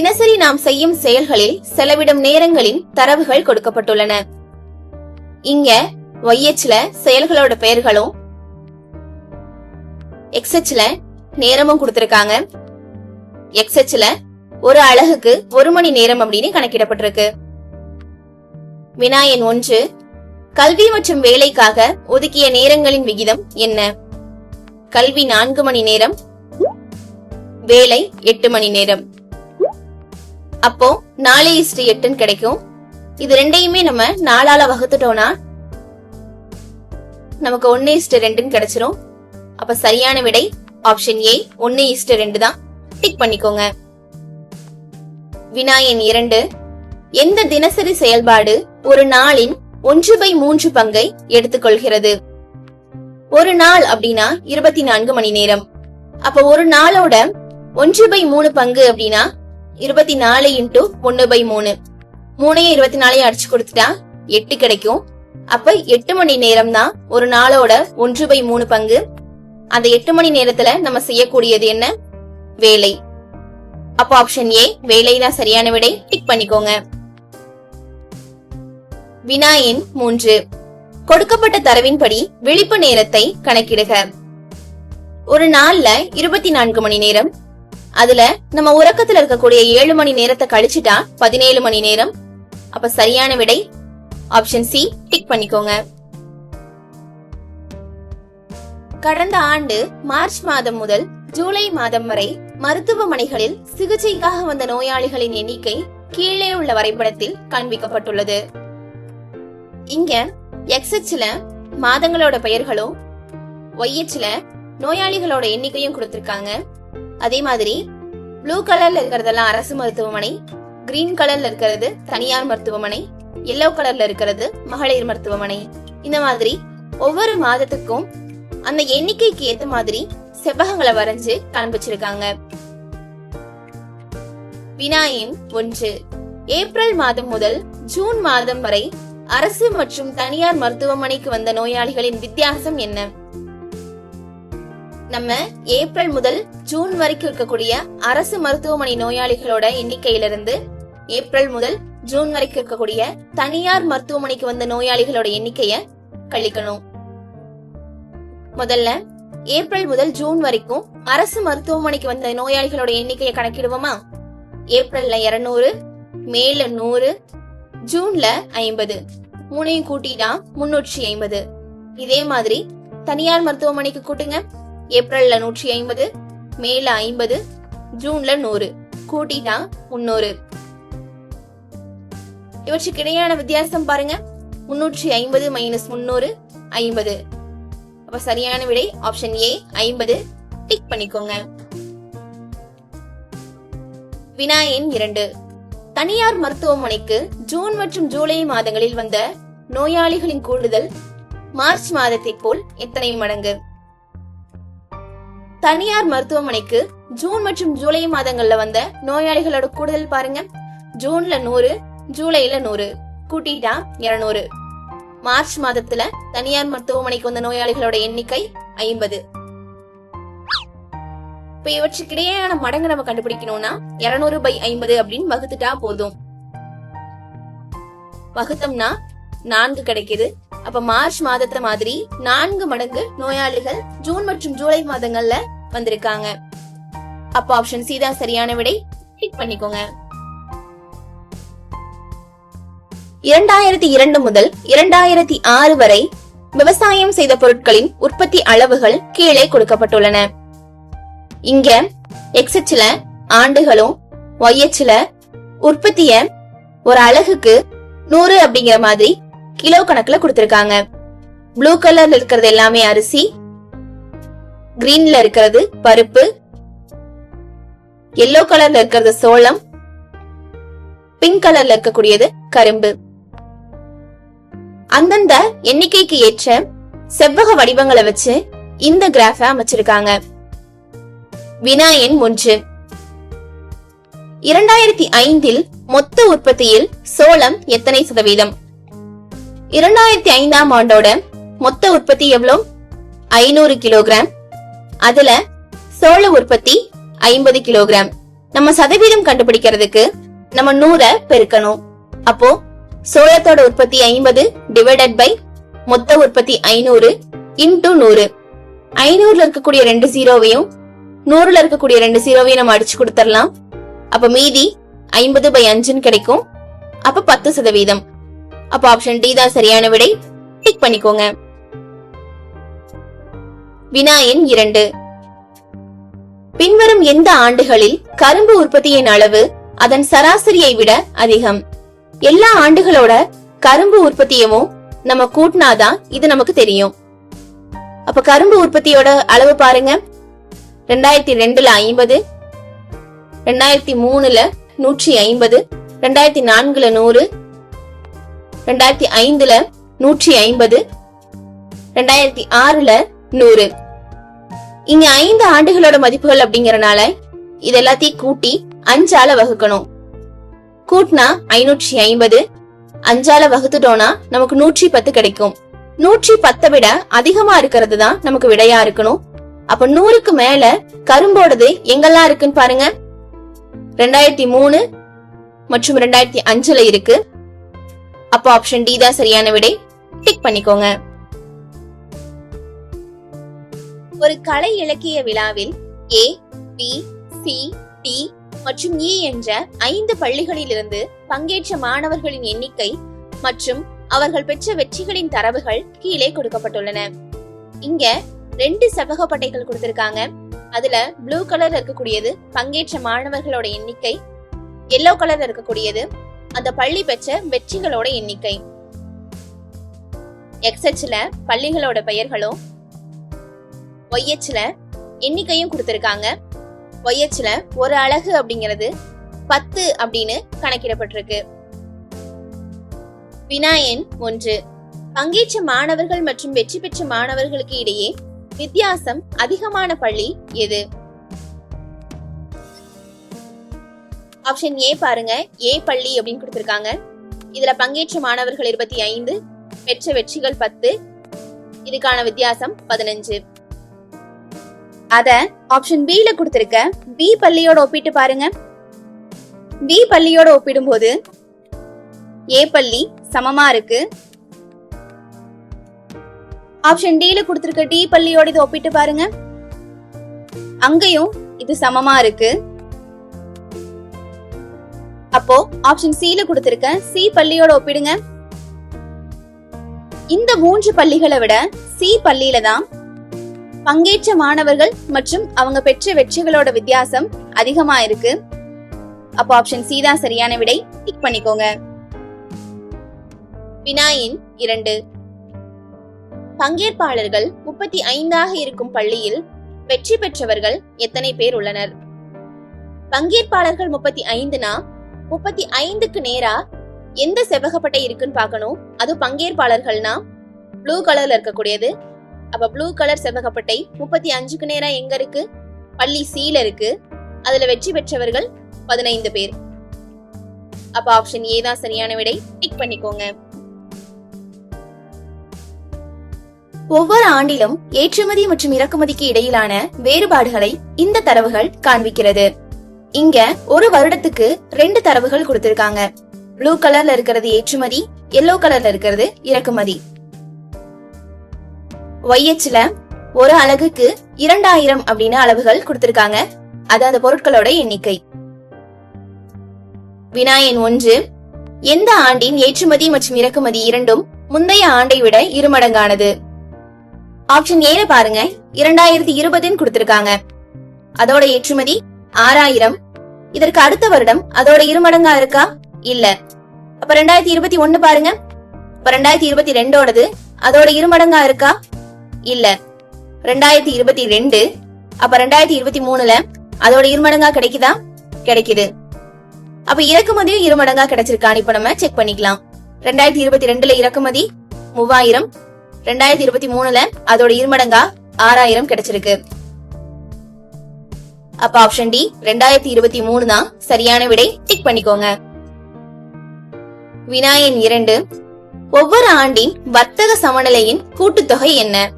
தினசரி நாம் செய்யும் செயல்களில் செலவிடும் நேரங்களின் தரவுகள் கொடுக்கப்பட்டுள்ளன. இங்க ஒய்எச்ல செயல்களோட பெயர்களும் எக்ஸ்எச்ல நேரமும் கொடுத்திருக்காங்க. எக்ஸ்எச்ல ஒரு அழகுக்கு ஒரு மணி நேரம் அப்படின்னு கணக்கிடப்பட்டிருக்கு. வினாயன் ஒன்று கல்வி மற்றும் வேலைக்காக ஒதுக்கிய நேரங்களின் விகிதம் என்ன? கல்வி நான்கு மணி நேரம் வேலை எட்டு மணி நேரம். அப்போ நாலு இஸ்டு எட்டுன்னு கிடைக்கும். இது ரெண்டையுமே நம்ம நாலால வகுத்துட்டோம்னா நமக்கு ஒன்னு இஸ்டு ரெண்டுன்னு கிடைச்சிரும். அப்ப சரியான விடை ஆப்ஷன் ஏ ஒன்னு இஸ்டு ரெண்டு தான். டிக் பண்ணிக்கோங்க. வினாயன் இரண்டு. எந்த தினசரி செயல்பாடு ஒரு நாளின் ஒன்று பை மூன்று பங்கை எடுத்துக்கொள்கிறது ஒரு நாள் அப்படின்னா இருபத்தி நான்கு மணி நேரம். அப்ப ஒரு நாளோட ஒன்று பை மூணு பங்கு அப்படின்னா இருபத்தி நாலு இன்டூ ஒன்னு பை மூணு. மூணையும் இருபத்தி நாலையும் அடிச்சு கொடுத்துட்டா எட்டு கிடைக்கும். அப்ப எட்டு மணி நேரம் தான் ஒரு நாளோட ஒன்று பை மூணு பங்கு. அந்த எட்டு மணி நேரத்துல நம்ம செய்யக்கூடியது என்ன? வேலை. அப்போ ஆப்ஷன் ஏ வேலை தான் சரியான விடை டிக் பண்ணிக்கோங்க. வினாயின் மூன்று. கொடுக்கப்பட்ட தரவின்படி விழிப்பு நேரத்தை கணக்கிடுக. ஒரு நாள்ல இருபத்தி நான்கு மணி நேரம் அதுல நம்ம உறக்கத்துல இருக்கக்கூடிய ஏழு மணி நேரத்தை கழிச்சுட்டா பதினேழு மணி நேரம். அப்ப சரியான விடை ஆப்ஷன் சி டிக் பண்ணிக்கோங்க. கடந்த ஆண்டு மார்ச் மாதம் முதல் ஜூலை மாதம் வரை மருத்துவமனைகளில் சிகிச்சைக்காக வந்த நோயாளிகளின் எண்ணிக்கை கீழே உள்ள வரைபடத்தில் காண்பிக்கப்பட்டுள்ளது. இங்க எக்ஸ்எச்ல மாதங்களோட பெயர்களும் ஒய்எச்ல நோயாளிகளோட எண்ணிக்கையும் கொடுத்திருக்காங்க. அதே மாதிரி ப்ளூ கலர்ல இருக்கிறதெல்லாம் அரசு மருத்துவமனை கிரீன் கலர்ல இருக்கிறது தனியார் மருத்துவமனை எல்லோ கலர்ல இருக்கிறது மகளிர் மருத்துவமனை. இந்த மாதிரி ஒவ்வொரு மாதத்துக்கும் அந்த எண்ணிக்கைக்கு ஏத்த மாதிரி செவ்வகங்களை வரைஞ்சு காண்பிச்சிருக்காங்க. வினாயின் ஒன்று. ஏப்ரல் மாதம் முதல் ஜூன் மாதம் வரை அரசு மற்றும் தனியார் மருத்துவமனைக்கு வந்த நோயாளிகளின் வித்தியாசம் என்ன? நம்ம ஏப்ரல் முதல் ஜூன் வரைக்கும் இருக்கக்கூடிய அரசு மருத்துவமனை நோயாளிகளோட எண்ணிக்கையிலிருந்து ஏப்ரல் முதல் ஜூன் வரைக்கும் இருக்கக்கூடிய தனியார் மருத்துவமனைக்கு வந்த நோயாளிகளோட எண்ணிக்கைய கழிக்கணும். முதல்ல ஏப்ரல் முதல் ஜூன் வரைக்கும் அரசு மருத்துவமனைக்கு வந்த நோயாளிகளோட எண்ணிக்கையை கணக்கிடுவோமா? ஏப்ரல்ல இருநூறு மேல நூறு ஜூன்ல ஐம்பது. மூணையும் கூட்டிட்டா முன்னூற்றி ஐம்பது. இதே மாதிரி தனியார் மருத்துவமனைக்கு கூட்டுங்க. ஏப்ரல்ல நூற்றி ஐம்பது மேல ஐம்பது ஜூன்ல நூறு கூட்டிட்டா முன்னூறு. இவற்றுக்கு இடையான வித்தியாசம் பாருங்க. முன்னூற்றி ஐம்பது மைனஸ் முன்னூறு ஐம்பது. அப்ப சரியான விடை ஆப்ஷன் ஏ ஐம்பது. டிக் பண்ணிக்கோங்க. வினாயன் இரண்டு. தனியார் மருத்துவமனைக்கு ஜூன் மற்றும் ஜூலை மாதங்களில் வந்த நோயாளிகளின் கூடுதல் மார்ச் மாதத்தை போல் எத்தனை மடங்கு? தனியார் மருத்துவமனைக்கு ஜூன் மற்றும் ஜூலை மாதங்கள்ல வந்த நோயாளிகளோட கூடுதல் பாருங்க. ஜூன்ல நூறு ஜூலைல நூறு கூட்டிட்டா இருநூறு. மார்ச் மாதத்துல தனியார் மருத்துவமனைக்கு வந்த நோயாளிகளோட எண்ணிக்கை ஐம்பது. இப்ப இவற்றுக்கிடையேயான மடங்கு நம்ம கண்டுபிடிக்கணும்னா இருநூறு பை ஐம்பது அப்படின்னு வகுத்துட்டா போதும். வகுத்தம்னா நான்கு கிடைக்குது. அப்ப மார்ச் மாதத்தை மாதிரி நான்கு மடங்கு நோயாளிகள் ஜூன் மற்றும் ஜூலை மாதங்கள்ல வந்திருக்காங்க. அப்ப ஆப்ஷன் சி தான் சரியான விடை. டிக் பண்ணிக்கோங்க. இரண்டாயிரத்தி இரண்டு முதல் இரண்டாயிரத்தி ஆறு வரை விவசாயம் செய்த பொருட்களின் உற்பத்தி அளவுகள் கீழே கொடுக்கப்பட்டுள்ளன. இங்க எக்ஸ்ல ஆண்டுகளும் ஒய்எச்ல உற்பத்திய ஒரு அழகுக்கு நூறு அப்படிங்கிற மாதிரி கிலோ கணக்குல கொடுத்திருக்காங்க. ப்ளூ கலர்ல இருக்கிறது எல்லாமே அரிசி. கிரீன்ல இருக்கிறது பருப்பு. எல்லோ கலர்ல இருக்கிறது சோளம். பிங்க் கலர்ல இருக்கக்கூடியது கரும்பு. அந்தந்த எண்ணிக்கைக்கு ஏற்ற செவ்வக வடிவங்களை வச்சு இந்த கிராஃப அமைச்சிருக்காங்க. வினா எண் ஒன்று. இரண்டாயிரத்தி ஐந்தில் மொத்த உற்பத்தியில் சோளம் எத்தனை சதவீதம்? இரண்டாயிரத்தி ஐந்தாம் ஆண்டோட மொத்த உற்பத்தி எவ்வளவு? ஐநூறு கிலோகிராம். அதுல சோள உற்பத்தி ஐம்பது கிலோகிராம். நம்ம சதவீதம் கண்டுபிடிக்கிறதுக்கு நம்ம நூற பெருக்கணும். அப்போ சோளத்தோட உற்பத்தி ஐம்பது டிவைடட் பை மொத்த உற்பத்தி ஐநூறு இன்டூ நூறு. ஐநூறுல இருக்கக்கூடிய ரெண்டு ஜீரோவையும் நூறுல இருக்கக்கூடிய ரெண்டு ஜீரோவையும் நம்ம அடிச்சு கொடுத்துடலாம். அப்ப மீதி ஐம்பது பை அஞ்சுன்னு கிடைக்கும். அப்ப பத்து சதவீதம். அப்ப ஆப்ஷன் டி தான் சரியான விடை. டிக் பண்ணிக்கோங்க. வினாயன் இரண்டு. பின்வரும் எந்த ஆண்டுகளில் கரும்பு உற்பத்தியின் அளவு அதன் சராசரியை விட அதிகம்? எல்லா ஆண்டுகளோட கரும்பு உற்பத்தியவும் நம்ம கூட்டினாதான் இது நமக்கு தெரியும். அப்ப கரும்பு உற்பத்தியோட அளவு பாருங்க. ரெண்டாயிரத்தி ரெண்டுல ஐம்பது ரெண்டாயிரத்தி மூணுல நூற்றி ஐம்பது ரெண்டாயிரத்தி நான்குல நூறு ரெண்டாயிரத்தி ஐந்துல நூற்றி ஐம்பது ரெண்டாயிரத்தி ஆறுல நூறு. இங்க ஐந்து ஆண்டுகளோட மதிப்புகள் அப்படிங்கறனால இது எல்லாத்தையும் கூட்டி அஞ்சால வகுக்கணும். கூட்டினா ஐநூற்றி ஐம்பது அஞ்சால வகுத்துட்டோம்னா நமக்கு நூற்றி பத்து கிடைக்கும். நூற்றி பத்தை விட அதிகமா இருக்கிறது தான் நமக்கு விடையா இருக்கணும். அப்ப நூறுக்கு மேல கரும்போடது எங்கெல்லாம் இருக்குன்னு பாருங்க. ரெண்டாயிரத்தி மூணு மற்றும் ரெண்டாயிரத்தி அஞ்சுல இருக்கு. அப்ப ஆப்ஷன் டி தான் சரியான விடை. டிக் பண்ணிக்கோங்க. ஒரு கலை இலக்கிய விழாவில் ஏ பி சி டி மற்றும் இ என்ற ஐந்து பள்ளிகளிலிருந்து பங்கேற்ற மாணவர்களின் எண்ணிக்கை மற்றும் அவர்கள் பெற்ற வெற்றிகளின் தரவுகள் கீழே கொடுக்கப்பட்டுள்ளன. இங்க ரெண்டு செவ்வக பட்டைகள் கொடுத்திருக்காங்க. அதுல ப்ளூ கலர் இருக்கக்கூடியது பங்கேற்ற மாணவர்களோட எண்ணிக்கை எல்லோ கலர் இருக்கக்கூடியது அந்த பள்ளி பெற்ற வெற்றிகளோட எண்ணிக்கை. எக்ஸ்ஹெச்ல பள்ளிகளோட பெயர்களும் ஒய்ஹெச்ல எண்ணிக்கையும் கொடுத்துருக்காங்க. ஒய்ஹெச்ல ஒரு அழகு அப்படிங்கிறது பத்து அப்படின்னு கணக்கிடப்பட்டிருக்கு. வினாயன் ஒன்று. பங்கேற்ற மாணவர்கள் மற்றும் வெற்றி பெற்ற மாணவர்களுக்கு இடையே வித்தியாசம் அதிகமான பள்ளி எது? ஆப்ஷன் ஏ பாருங்க. ஏ பள்ளி அப்படின்னு கொடுத்துருக்காங்க. இதுல பங்கேற்ற மாணவர்கள் இருபத்தி ஐந்து பெற்ற வெற்றிகள் பத்து இதுக்கான வித்தியாசம் பதினஞ்சு. அத ஆப்ஷன் பி ல கொடுத்திருக்க. பி பள்ளியோட ஒப்பிட்டு பாருங்க. பி பள்ளியோட ஒப்பிடும்போது ஏ பள்ளி சமமா இருக்கு. ஆப்ஷன் டி ல கொடுத்திருக்க டி பள்ளியோட இதை ஒப்பிட்டு பாருங்க. அங்கேயும் இது சமமா இருக்கு. அப்போ ஆப்ஷன் சி ல கொடுத்திருக்க சி பள்ளியோட ஒப்பிடுங்க. இந்த மூன்று பள்ளிகளை விட சி பள்ளியில தான் பங்கேற்ற மாணவர்கள் மற்றும் அவங்க பெற்ற வெற்றிகளோட வித்தியாசம் அதிகமா இருக்கு. அப்போ ஆப்ஷன் சி தான் சரியான விடை. டிக் பண்ணிக்கோங்க. வினாயின் இரண்டு. பங்கேற்பாளர்கள் முப்பத்தி ஐந்தாக இருக்கும் பள்ளியில் வெற்றி பெற்றவர்கள் எத்தனை பேர் உள்ளனர்? பங்கேற்பாளர்கள் முப்பத்தி ஐந்துனா முப்பத்தி ஐந்துக்கு நேரா எந்த செவ்வகப்பட்டை இருக்குன்னு பார்க்கணும். அது பங்கேற்பாளர்கள்னா ப்ளூ கலர்ல இருக்கக்கூடியது. அப்ப ப்ளூ கலர் செவ்வகப்பட்டை முப்பத்தி அஞ்சுக்கு நேரா எங்க இருக்கு? பள்ளி சீல இருக்கு. அதுல வெற்றி பெற்றவர்கள் பதினைந்து பேர். அப்ப ஆப்ஷன் ஏ தான் சரியான விடை. டிக் பண்ணிக்கோங்க. ஒவ்வொரு ஆண்டிலும் ஏற்றுமதி மற்றும் இறக்குமதிக்கு இடையிலான வேறுபாடுகளை இந்த தரவுகள் காண்பிக்கிறது. இங்க ஒரு வருடத்துக்கு ரெண்டு தரவுகள் கொடுத்திருக்காங்க. ப்ளூ கலர்ல இருக்கிறது ஏற்றுமதி எல்லோ கலர்ல இருக்கிறது இறக்குமதி. ஒய்எச்ல ஒரு அலகுக்கு இரண்டாயிரம் அப்படின்னு அளவுகள் கொடுத்திருக்காங்க. அது அந்த பொருட்களோட எண்ணிக்கை. வினாயன் ஒன்று. எந்த ஆண்டின் ஏற்றுமதி மற்றும் இறக்குமதி இரண்டும் முந்தைய ஆண்டை விட இருமடங்கானது. ஆப்ஷன் ஏல பாருங்க. இரண்டாயிரத்தி இருபதுன்னு கொடுத்திருக்காங்க. அதோட ஏற்றுமதி ஆறாயிரம். இதற்கு அடுத்த வருடம் அதோட இருமடங்கா இருக்கா? இல்ல. அப்ப ரெண்டாயிரத்தி இருபத்தி ஒண்ணு பாருங்க. அப்ப ரெண்டாயிரத்தி இருபத்தி ரெண்டோடது அதோட இருமடங்கா இருக்கா? இல்ல. ரெண்டாயிரத்தி இருபத்தி ரெண்டு. அப்ப ரெண்டாயிரத்தி இருபத்தி மூணுல அதோட இருமடங்கா கிடைக்குதா? கிடைக்குது. அப்ப இறக்குமதியும் இருமடங்கா கிடைச்சிருக்கான்னு இப்ப நம்ம செக் பண்ணிக்கலாம். ரெண்டாயிரத்தி இருபத்தி ரெண்டுல இறக்குமதி மூவாயிரம். ரெண்டாயிரத்தி இருபத்தி மூணுல அதோட இருமடங்கா ஆறாயிரம் கிடைச்சிருக்கு. அப்ப ஆப்ஷன் டி ரெண்டாயிரத்தி இருபத்தி மூணு தான் சரியான விடை. டிக் பண்ணிக்கோங்க. வினாயன் இரண்டு. ஒவ்வொரு ஆண்டின் வர்த்தக சமநிலையின் கூட்டுத்தொகை என்ன?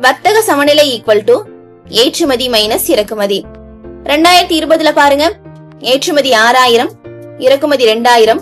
வர்த்தக சமநிலை ஈக்குவல் டு ஏற்றுமதி மைனஸ் இறக்குமதி. ரெண்டாயிரத்தி இருபதுல பாருங்க. ஏற்றுமதி ஆறாயிரம் இறக்குமதி ரெண்டாயிரம்.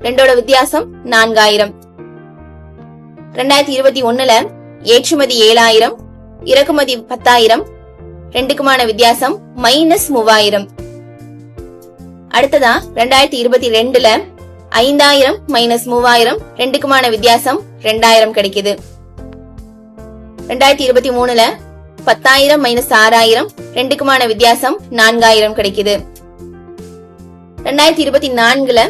ரெண்டோட வித்தியாசம் நான்காயிரம். ரெண்டாயிரத்தி இருபத்தி ஒண்ணுல ஏற்றுமதி ஏழாயிரம் இறக்குமதி பத்தாயிரம் ரெண்டுக்குமான வித்தியாசம் மைனஸ் மூவாயிரம். அடுத்ததா ரெண்டாயிரத்தி இருபத்தி ரெண்டுல ஐந்தாயிரம் மைனஸ் மூவாயிரம் ரெண்டுக்குமான வித்தியாசம் ரெண்டாயிரம் கிடைக்குது. ரெண்டாயிரத்தி இருபத்தி மூணுல பத்தாயிரம் மைனஸ் ஆறாயிரம் ரெண்டுக்குமான வித்தியாசம் நான்காயிரம் கிடைக்குது. ரெண்டாயிரத்தி இருபத்தி நான்குல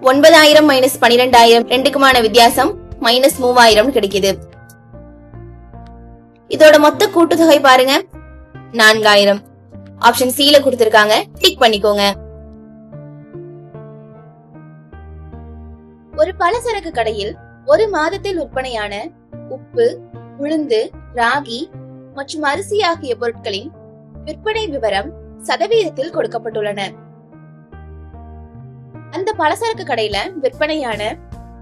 ஒன்பதாயிரம் மைனஸ் பனிரெண்டாயிரம் ரெண்டுக்குமான வித்தியாசம் மைனஸ் மூவாயிரம் கிடைக்குது. இதோட மொத்த கூட்டுத்தொகை பாருங்க. நான்காயிரம். ஆப்ஷன் சி ல கொடுத்திருக்காங்க. டிக் பண்ணிக்கோங்க. ஒரு பலசரக்கு கடையில் ஒரு மாதத்தில் விற்பனையான உப்பு உளுந்து ராகி மற்றும் அரிசி ஆகிய பொருட்களின் விற்பனை விவரம் சதவீதத்தில் கொடுக்கப்பட்டுள்ளன. அந்த பலசரக்கு கடையில விற்பனையான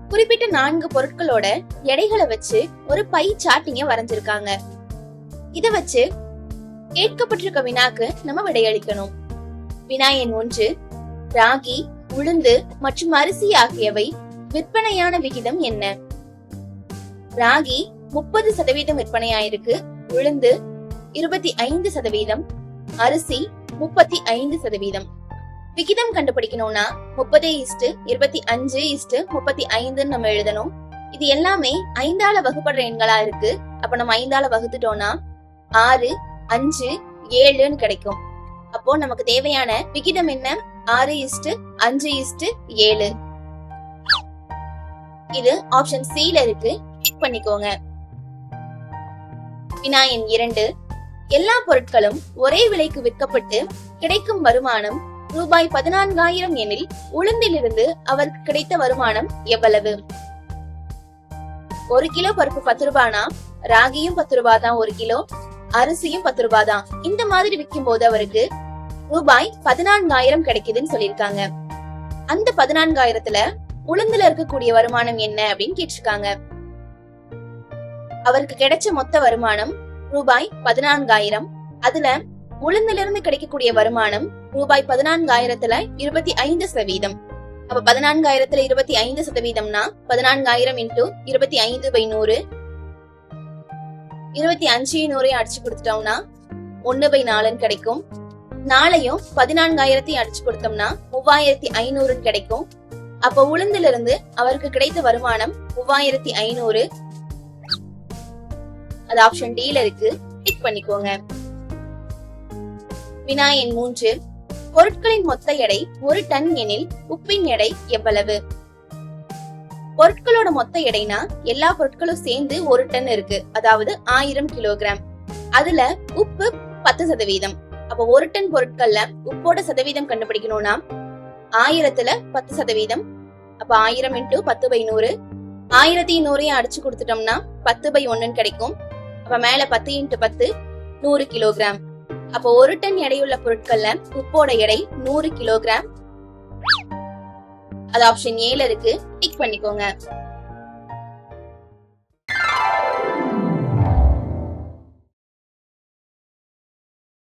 குறிப்பிட்ட நான்கு பொருட்களோட எடைகளை வச்சு ஒரு பை சாட்டிங்க வரைஞ்சிருக்காங்க. இத வச்சு கேட்கப்பட்டிருக்க வினாக்கு நம்ம விடையளிக்கணும். வினா எண் ஒன்று ராகி உளுந்து மற்றும் அரிசி ஆகியவை விற்பனையான விகிதம் என்ன? ராகி முப்பது சதவீதம் விற்பனையாயிருக்கு உளுந்து இருபத்தி ஐந்து சதவீதம் அரிசி முப்பத்தி ஐந்து சதவீதம். விகிதம் கண்டுபிடிக்கணும்னா முப்பது இஸ்டு இருபத்தி அஞ்சு இஸ்டு முப்பத்தி ஐந்துன்னு நம்ம எழுதணும். இது எல்லாமே ஐந்தால வகுப்படுற எண்களா இருக்கு. அப்ப நம்ம ஐந்தால வகுத்துட்டோம்னா ஆறு அஞ்சு ஏழுன்னு கிடைக்கும். அப்போ நமக்கு தேவையான விகிதம் என்ன? ஆறு இஸ்டு அஞ்சு இஸ்டு ஏழு. இது ஆப்ஷன் சில இருக்கு. பண்ணிக்கோங்க. வினா எண் இரண்டு. எல்லா பொருட்களும் ஒரே விலைக்கு விற்கப்பட்டு கிடைக்கும் வருமானம் ரூபாய் பதினான்காயிரம் எனில் உளுந்திலிருந்து அவருக்கு கிடைத்த வருமானம் எவ்வளவு? ஒரு கிலோ பருப்பு பத்து ரூபானா? ராகியும் பத்து ரூபாய் தான் ஒரு கிலோ. அரிசியும் பத்து ரூபாய் தான் இந்த மாதிரி விற்கும் போது அவருக்கு ரூபாய் பதினான்காயிரம் கிடைக்குதுன்னு சொல்லியிருக்காங்க. அந்த பதினான்காயிரத்துல உளுந்துல இருக்கக்கூடிய வருமானம் என்ன அப்படின்னு கேட்டிருக்காங்க. அவருக்கு கிடைச்ச மொத்த வருமானம் ரூபாய் பதினான்காயிரம். அதுல உளுந்துல இருந்து கிடைக்கக்கூடிய வருமானம் ரூபாய் பதினான்காயிரத்துல இருபத்தி ஐந்து சதவீதம். அப்ப பதினான்காயிரத்துல இருபத்தி ஐந்து சதவீதம்னா பதினான்காயிரம் இன்டூ இருபத்தி ஐந்து பை நூறு இருபத்தி அஞ்சு நூறையும் அடிச்சு கொடுத்துட்டோம்னா ஒன்னு பை நாலுன்னு கிடைக்கும். நாளையும் பதினான்காயிரத்தையும் அடிச்சு கொடுத்தோம்னா மூவாயிரத்தி ஐநூறுன்னு கிடைக்கும். அப்ப உளுந்துல இருந்து அவருக்கு கிடைத்த வருமானம் மூவாயிரத்தி ஐநூறு. அது ஆப்ஷன் டில இருக்கு. டிக் பண்ணிக்கோங்க. வினா எண் மூன்று. பொருட்களின் மொத்த எடை ஒரு டன் எனில் உப்பின் எடை எவ்வளவு? பொருட்களோட மொத்த எடைனா எல்லா பொருட்களும் சேர்ந்து ஒரு டன் இருக்கு. அதாவது ஆயிரம் கிலோகிராம். அதுல உப்பு பத்து சதவீதம். அப்ப ஒரு டன் பொருட்கள்ல உப்போட சதவீதம் கண்டுபிடிக்கணும்னா ஆயிரத்துல பத்து சதவீதம். அப்ப ஆயிரம் இன்டூ பத்து பை நூறு. ஆயிரத்தி நூறையும் அடிச்சு கொடுத்துட்டோம்னா பத்து பை ஒன்னுன்னு கிடைக்கும். அப்ப மேல பத்து இன்ட்டு பத்து நூறு கிலோகிராம். அப்போ ஒரு டன் எடையுள்ள பொருட்கள்ல உப்போட எடை நூறு கிலோகிராம். அது ஆப்ஷன் ஏல இருக்கு. டிக் பண்ணிக்கோங்க.